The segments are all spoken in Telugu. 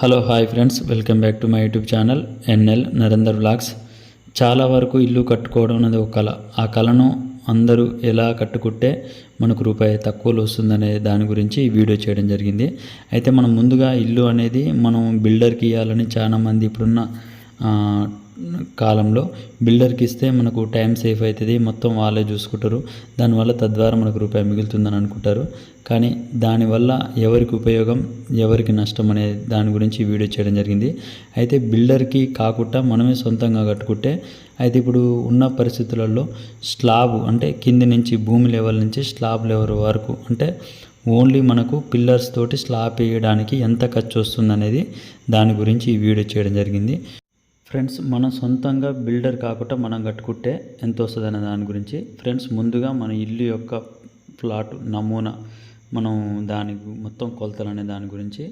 Hello hi friends welcome back to my YouTube channel NL Narender blogs చాలా వరకు ఇల్లు కట్టుకోవడం అనేది ఒక కళ. ఆ కళను అందరూ ఎలా కట్టుకుంటే మనకు రూపాయి తక్కువలో వస్తుందనే దాని గురించి ఈ వీడియో చేయడం జరిగింది. అయితే మనం ముందుగా ఇల్లు అనేది మనం బిల్డర్కి ఇవ్వాలని చాలామంది ఇప్పుడున్న కాలంలో బిల్డర్కి ఇస్తే మనకు టైం సేఫ్ అవుతుంది మొత్తం వాళ్ళే చూసుకుంటారు. దానివల్ల తద్వారా మనకు రూపాయి మిగులుతుందని అనుకుంటారు. కానీ దానివల్ల ఎవరికి ఉపయోగం ఎవరికి నష్టం అనే దాని గురించి వీడియో చేయడం జరిగింది. అయితే బిల్డర్కి కాకుండా మనమే సొంతంగా కట్టుకుంటే అయితే ఇప్పుడు ఉన్న పరిస్థితులలో స్లాబ్ అంటే కింది నుంచి భూమి లెవెల్ నుంచి స్లాబ్ లెవెల్ వరకు అంటే ఓన్లీ మనకు పిల్లర్స్ తోటి స్లాబ్ వేయడానికి ఎంత ఖర్చు వస్తుందనేది దాని గురించి ఈ వీడియో చేయడం జరిగింది. ఫ్రెండ్స్ మనం సొంతంగా బిల్డర్ కాకుండా మనం కట్టుకుంటే ఎంత వస్తుంది అనే దాని గురించి. ఫ్రెండ్స్ ముందుగా మన ఇల్లు యొక్క ప్లాట్ నమూనా మనం దాని మొత్తం కొలతలు అనే దాని గురించి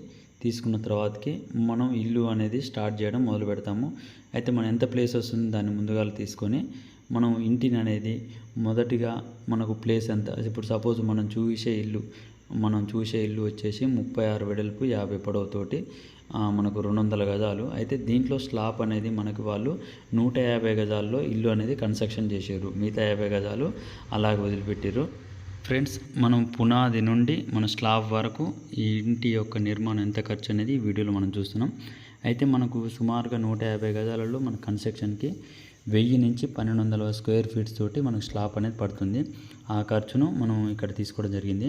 తీసుకున్న తర్వాతకి మనం ఇల్లు అనేది స్టార్ట్ చేయడం మొదలు పెడతాము. అయితే మనం ఎంత ప్లేస్ వస్తుంది దాన్ని ముందుగా తీసుకొని మనం ఇంటిని అనేది మొదటిగా మనకు ప్లేస్ ఎంత? ఇప్పుడు సపోజ్ మనం చూసే ఇల్లు మనం చూసే ఇల్లు వచ్చేసి ముప్పై ఆరు వెడల్పు యాభై పొడవుతోటి మనకు రెండు వందల గజాలు. అయితే దీంట్లో స్లాబ్ అనేది మనకి వాళ్ళు నూట యాభై గజాల్లో ఇల్లు అనేది కన్స్ట్రక్షన్ చేసారు మిగతా యాభై గజాలు అలాగే వదిలిపెట్టారు ఫ్రెండ్స్ మనం పునాది నుండి మన స్లాబ్ వరకు ఈ ఇంటి యొక్క నిర్మాణం ఎంత ఖర్చు అనేది ఈ వీడియోలో మనం చూస్తున్నాం. అయితే మనకు సుమారుగా నూట యాభై గజాలలో మన కన్స్ట్రక్షన్కి వెయ్యి నుంచి పన్నెండు వందల స్క్వేర్ ఫీట్స్ తోటి మనకు స్లాబ్ అనేది పడుతుంది. ఆ ఖర్చును మనం ఇక్కడ తీసుకోవడం జరిగింది.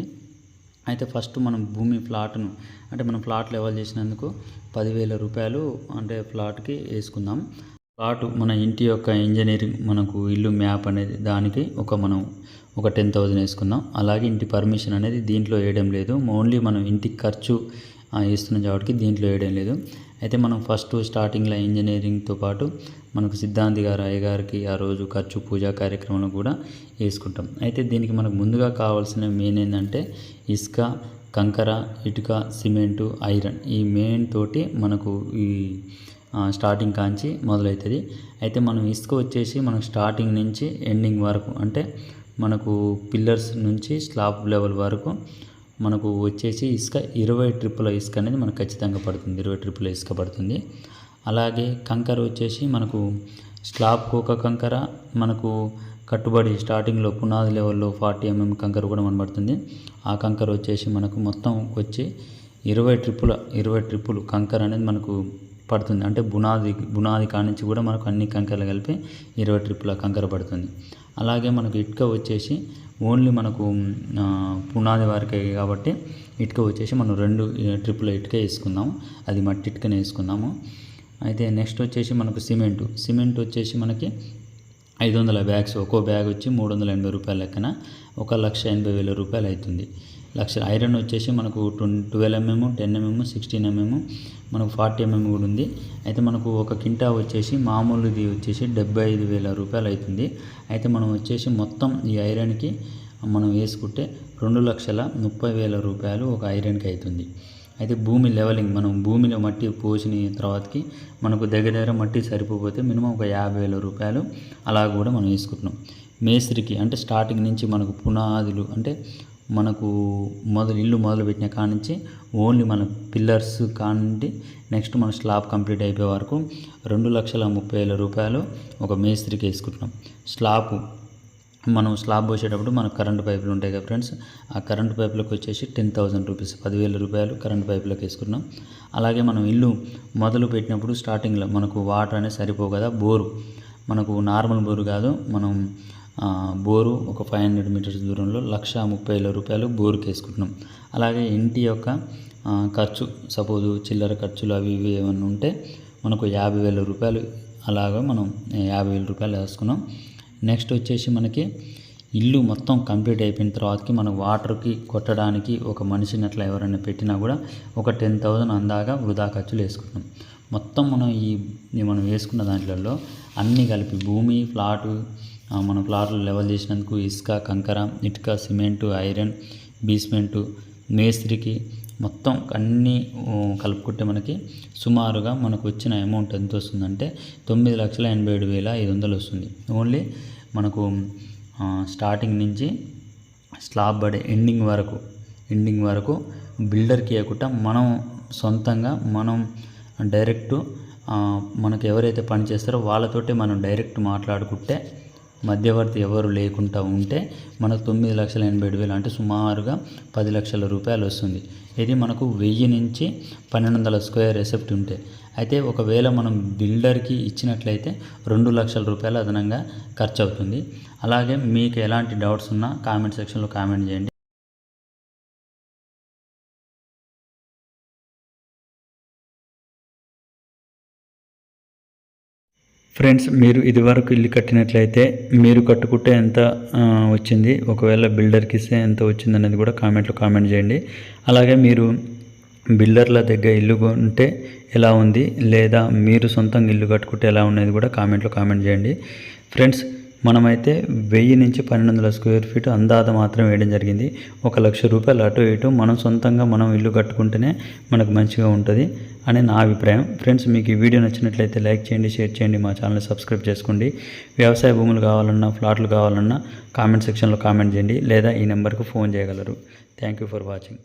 అయితే ఫస్ట్ మనం భూమి ప్లాట్ను అంటే మనం ప్లాట్ లెవెల్ చేసినందుకు పదివేల రూపాయలు అంటే ప్లాట్కి వేసుకుందాం. ప్లాట్ మన ఇంటి యొక్క ఇంజనీరింగ్ మనకు ఇల్లు మ్యాప్ అనేది దానికి ఒక మనం ఒక టెన్ థౌజండ్ వేసుకుందాం. అలాగే ఇంటి పర్మిషన్ అనేది దీంట్లో వేయడం లేదు. ఓన్లీ మనం ఇంటి ఖర్చు వేస్తున్నాం కాబట్టి దీంట్లో వేయడం లేదు. అయితే మనం ఫస్ట్ స్టార్టింగ్లో ఇంజనీరింగ్తో పాటు మనకు సిద్ధాంతి గారు అయ్యగారికి ఆ రోజు ఖర్చు పూజా కార్యక్రమంలో కూడా వేసుకుంటాం. అయితే దీనికి మనకు ముందుగా కావాల్సిన మెయిన్ ఏంటంటే ఇసుక కంకర ఇటుక సిమెంటు ఐరన్ ఈ మెయిన్ తోటి మనకు ఈ స్టార్టింగ్ కాంచి మొదలవుతుంది. అయితే మనం ఇసుక వచ్చేసి మనకు స్టార్టింగ్ నుంచి ఎండింగ్ వరకు అంటే మనకు పిల్లర్స్ నుంచి స్లాబ్ లెవెల్ వరకు మనకు వచ్చేసి ఇసుక ఇరవై ట్రిప్పుల ఇసుక అనేది మనకు ఖచ్చితంగా పడుతుంది. ఇరవై ట్రిప్పుల ఇసుక పడుతుంది. అలాగే కంకర వచ్చేసి మనకు స్లాబ్కి ఒక కంకర మనకు కట్టుబడి స్టార్టింగ్లో పునాది లెవెల్లో ఫార్టీ ఎంఎం కంకర కూడా మన పడుతుంది ఆ కంకర వచ్చేసి మనకు మొత్తం వచ్చి ఇరవై ట్రిప్పుల ఇరవై ట్రిప్పులు కంకర అనేది మనకు పడుతుంది. అంటే బునాది బునాది కానించి కూడా మనకు అన్ని కంకరలు కలిపి ఇరవై ట్రిప్పుల కంకర పడుతుంది. అలాగే మనకు ఇటుక వచ్చేసి ఓన్లీ మనకు పునాది వరకే కాబట్టి ఇటుక వచ్చేసి మనం రెండు ట్రిప్పుల ఇటుక వేసుకుందాము. అది మట్టి ఇటుకనే వేసుకుందాము. అయితే నెక్స్ట్ వచ్చేసి మనకు సిమెంటు. సిమెంట్ వచ్చేసి మనకి ఐదు వందల బ్యాగ్స్ ఒక్కో బ్యాగ్ వచ్చి మూడు వందల ఎనభై రూపాయల లెక్కన ఒక లక్ష ఎనభై వేల రూపాయలు అవుతుంది లక్ష ఐరన్ వచ్చేసి మనకు ట్వం twelve MM ten MM sixteen MM మనకు ఫార్టీ ఎంఎం కూడా ఉంది. అయితే మనకు ఒక కింటా వచ్చేసి మామూలుది వచ్చేసి డెబ్బై ఐదు వేల రూపాయలు అవుతుంది అయితే మనం వచ్చేసి మొత్తం ఈ ఐరన్కి మనం వేసుకుంటే రెండు లక్షల ముప్పై వేల రూపాయలు ఒక ఐరన్కి అవుతుంది అయితే భూమి లెవెలింగ్ మనం భూమిలో మట్టి పోసిన తర్వాతకి మనకు దగ్గర దగ్గర మట్టి సరిపోతే మినిమం ఒక యాభై వేల రూపాయలు అలా కూడా మనం వేసుకుంటున్నాం. మేస్త్రికి అంటే స్టార్టింగ్ నుంచి మనకు పునాదులు అంటే మనకు మొదలు ఇల్లు మొదలు పెట్టిన కాడ నుంచి ఓన్లీ మన పిల్లర్స్ కానింటి నెక్స్ట్ మన స్లాబ్ కంప్లీట్ అయిపోయే వరకు రెండు లక్షల ముప్పై వేల రూపాయలు ఒక మేస్త్రికి వేసుకుంటున్నాం. స్లాబ్ మనం స్లాబ్ పోసేటప్పుడు మనకు కరెంట్ పైపులు ఉంటాయి కదా ఫ్రెండ్స్. ఆ కరెంట్ పైపులకు వచ్చేసి టెన్ థౌసండ్ రూపీస్ పదివేల రూపాయలు కరెంట్ పైపులకు వేసుకున్నాం. అలాగే మనం ఇల్లు మొదలు పెట్టినప్పుడు స్టార్టింగ్లో మనకు వాటర్ అనేది సరిపోవు కదా బోరు. మనకు నార్మల్ బోరు కాదు మనం బోరు ఒక ఫైవ్ హండ్రెడ్ మీటర్స్ దూరంలో లక్ష ముప్పై వేల రూపాయలు బోరుకి వేసుకుంటున్నాం. అలాగే ఇంటి యొక్క ఖర్చు సపోజు చిల్లర ఖర్చులు అవి ఇవి ఏమన్నా ఉంటే మనకు యాభై వేల రూపాయలు అలాగా మనం యాభై వేల రూపాయలు వేసుకున్నాం. నెక్స్ట్ వచ్చేసి మనకి ఇల్లు మొత్తం కంప్లీట్ అయిపోయిన తర్వాతకి మనం వాటర్కి కొట్టడానికి ఒక మనిషిని అట్లా ఎవరైనా పెట్టినా కూడా ఒక టెన్ థౌజండ్ అందాక వృధా ఖర్చులు వేసుకుంటాం. మొత్తం మనం ఈ మనం వేసుకున్న దాంట్లలో అన్నీ కలిపి భూమి ఫ్లాటు మన ఫ్లాట్లు లెవెల్ చేసినందుకు ఇసుక కంకర ఇటుక సిమెంటు ఐరన్ బీస్మెంటు మేస్త్రికి మొత్తం అన్నీ కలుపుకుంటే మనకి సుమారుగా మనకు వచ్చిన అమౌంట్ ఎంత వస్తుందంటే తొమ్మిది లక్షల ఎనభై ఏడు వేల ఐదు వందలు వస్తుంది. ఓన్లీ మనకు స్టార్టింగ్ నుంచి స్లాబ్ పడే ఎండింగ్ వరకు ఎండింగ్ వరకు బిల్డర్కి ఇవ్వకుండా మనం సొంతంగా మనం డైరెక్ట్ మనకు ఎవరైతే పని చేస్తారో వాళ్ళతోటే మనం డైరెక్ట్ మాట్లాడుకుంటే మధ్యవర్తి ఎవరు లేకుండా ఉంటే మనకు తొమ్మిది లక్షల ఎనభై ఏడు వేలు అంటే సుమారుగా పది లక్షల రూపాయలు వస్తుంది. ఇది మనకు వెయ్యి నుంచి పన్నెండు వందల స్క్వేర్ రెసెప్ట్ ఉంటే. అయితే ఒకవేళ మనం బిల్డర్కి ఇచ్చినట్లయితే రెండు లక్షల రూపాయలు అదనంగా ఖర్చు అవుతుంది అలాగే మీకు ఎలాంటి డౌట్స్ ఉన్నా కామెంట్ సెక్షన్లో కామెంట్ చేయండి. ఫ్రెండ్స్ మీరు ఇదివరకు ఇల్లు కట్టినట్లయితే మీరు కట్టుకుంటే ఎంత వచ్చింది? ఒకవేళ బిల్డర్కి ఇస్తే ఎంత వచ్చింది అనేది కూడా కామెంట్లో కామెంట్ చేయండి. అలాగే మీరు బిల్డర్ల దగ్గర ఇల్లు కొంటే ఎలా ఉంది? లేదా మీరు సొంతంగా ఇల్లు కట్టుకుంటే ఎలా ఉన్నది కూడా కామెంట్లో కామెంట్ చేయండి. ఫ్రెండ్స్ మనమైతే వెయ్యి నుంచి పన్నెండు వందల స్క్వేర్ ఫీట్ అందాద మాత్రం వేయడం జరిగింది. ఒక లక్ష రూపాయలు అటు ఇటు మనం సొంతంగా మనం ఇల్లు కట్టుకుంటేనే మనకు మంచిగా ఉంటుంది అని నా అభిప్రాయం. ఫ్రెండ్స్ మీకు ఈ వీడియో నచ్చినట్లయితే లైక్ చేయండి షేర్ చేయండి మా ఛానల్ని సబ్స్క్రైబ్ చేసుకోండి. వ్యవసాయ భూములు కావాలన్నా ఫ్లాట్లు కావాలన్నా కామెంట్ సెక్షన్లో కామెంట్ చేయండి లేదా ఈ నెంబర్కు ఫోన్ చేయగలరు. Thank you for watching.